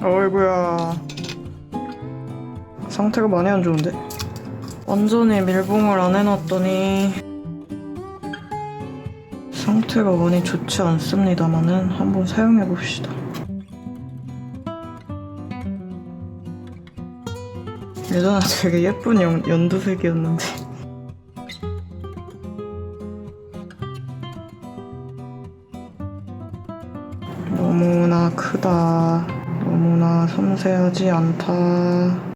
어이구야 상태가 많이 안 좋은데? 완전히 밀봉을 안 해놨더니 상태가 많이 좋지 않습니다만은 한번 사용해 봅시다. 예전에 되게 예쁜 연, 연두색이었는데 섬세하지 않다.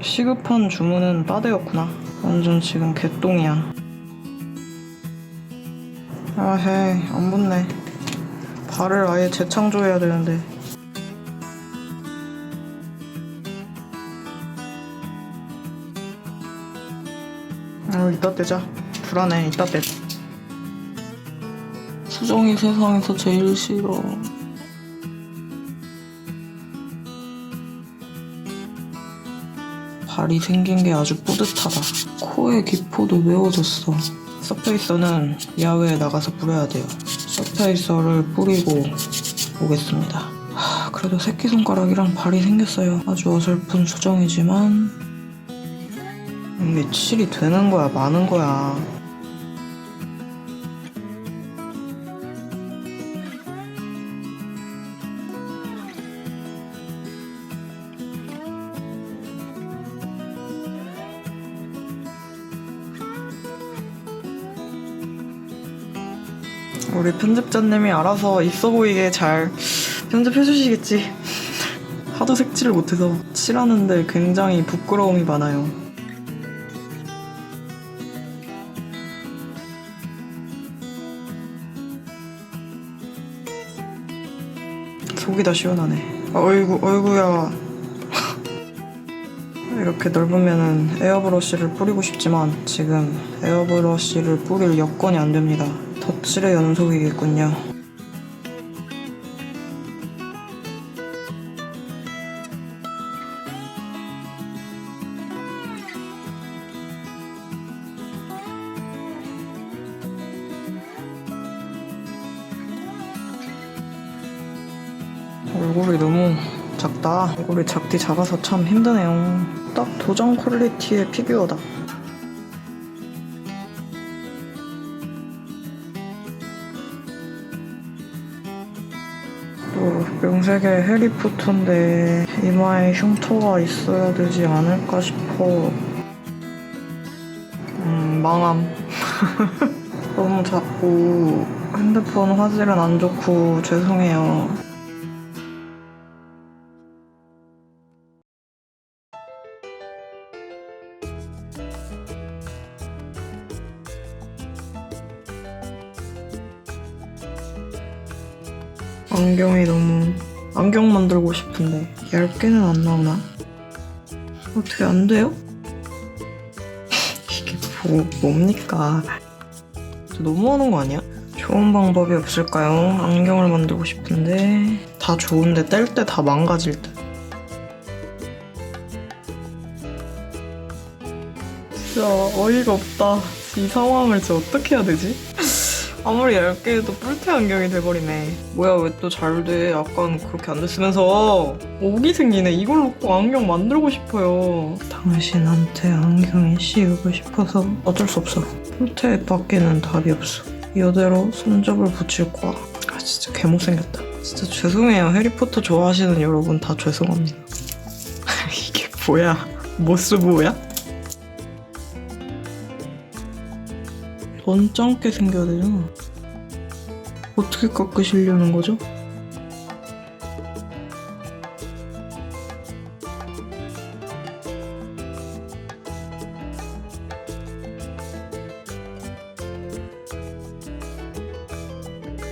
시급한 주문은 빠데였구나. 완전 지금 개똥이야. 아헤, 안 붙네. 발을 아예 재창조해야 되는데. 아, 이따 떼자. 불안해, 이따 떼자. 수정이 세상에서 제일 싫어. 발이 생긴 게 아주 뿌듯하다. 코의 기포도 메워졌어. 서페이서는 야외에 나가서 뿌려야 돼요. 서페이서를 뿌리고 오겠습니다. 하, 그래도 새끼손가락이랑 발이 생겼어요. 아주 어설픈 수정이지만 이게 칠이 되는 거야, 많은 거야. 우리 편집자님이 알아서 있어 보이게 잘 편집해 주시겠지. 하도 색칠을 못해서 칠하는데 굉장히 부끄러움이 많아요. 속이 다 시원하네. 어이구, 어이구야. 이렇게 넓으면은 에어브러쉬를 뿌리고 싶지만 지금 에어브러쉬를 뿌릴 여건이 안 됩니다. 덧칠의 연속이겠군요. 얼굴이 너무 작다. 얼굴이 작디 작아서 참 힘드네요. 딱 도전 퀄리티의 피규어다. 명색의 해리포터인데 이마에 흉터가 있어야 되지 않을까 싶어. 음, 망함. 너무 작고 핸드폰 화질은 안 좋고 죄송해요. 안경이 너무 안경 만들고 싶은데 얇게는 안 나오나? 어떻게 안 돼요? 이게 뭐, 뭡니까? 저 너무하는 거 아니야? 좋은 방법이 없을까요? 안경을 만들고 싶은데 다 좋은데 뗄 때 다 망가질 듯. 진짜 어이가 없다. 이 상황을 진짜 어떻게 해야 되지? 아무리 얇게 해도 뿔테 안경이 돼버리네. 뭐야 왜 또 잘 돼? 약간 그렇게 안 됐으면서 오기 생기네. 이걸로 꼭 안경 만들고 싶어요. 당신한테 안경이 씌우고 싶어서 어쩔 수 없어. 뿔테 밖에는 답이 없어. 이대로 손잡을 붙일 거야. 아 진짜 개못생겼다. 진짜 죄송해요. 해리포터 좋아하시는 여러분 다 죄송합니다. 이게 뭐야? 모스보야? 넌 짱게 생겨야 되잖아. 어떻게 깎으시려는 거죠?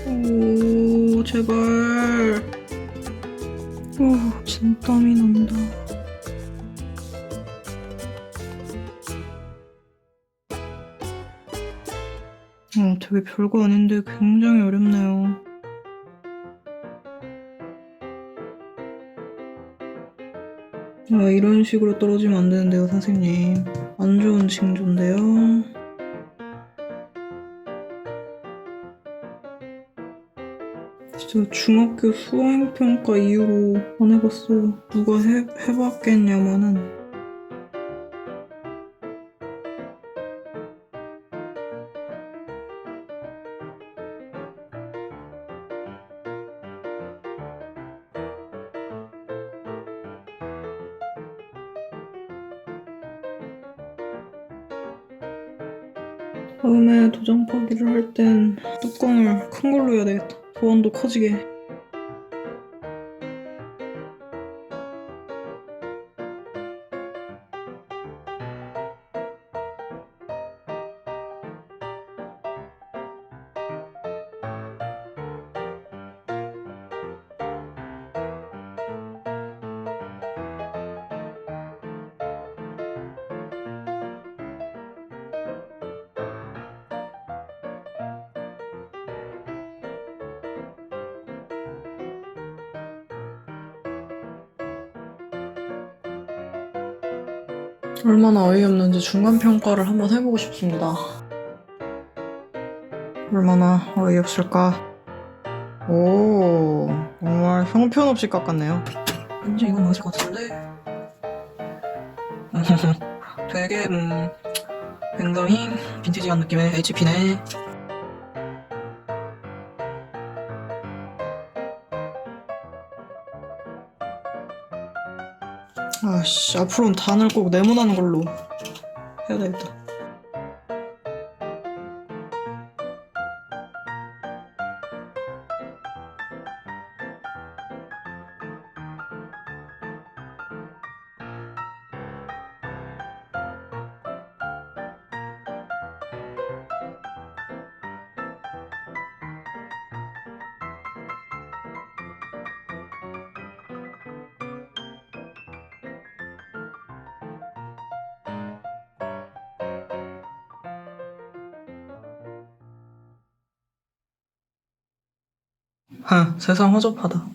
오, 제발. 오, 진땀이 난다. 어, 되게 별거 아닌데 굉장히 어렵네요. 아, 이런 식으로 떨어지면 안 되는데요, 선생님. 안 좋은 징조인데요. 진짜 진짜 중학교 수행평가 이후로 안 해봤어요. 누가 해, 해봤겠냐마는. 다음에 도장 파기를 할 땐 뚜껑을 큰 걸로 해야 되겠다. 보안도 커지게. 얼마나 어이없는지 중간 평가를 한번 해보고 싶습니다. 얼마나 어이없을까? 오, 정말 형편없이 깎았네요. 왠지 이건 맞을 것 같은데? 되게, 음, 굉장히 빈티지한 느낌의 HP네. 아씨, 앞으로는 단을 꼭 네모나는 걸로 해야 되겠다. 하, 세상 허접하다.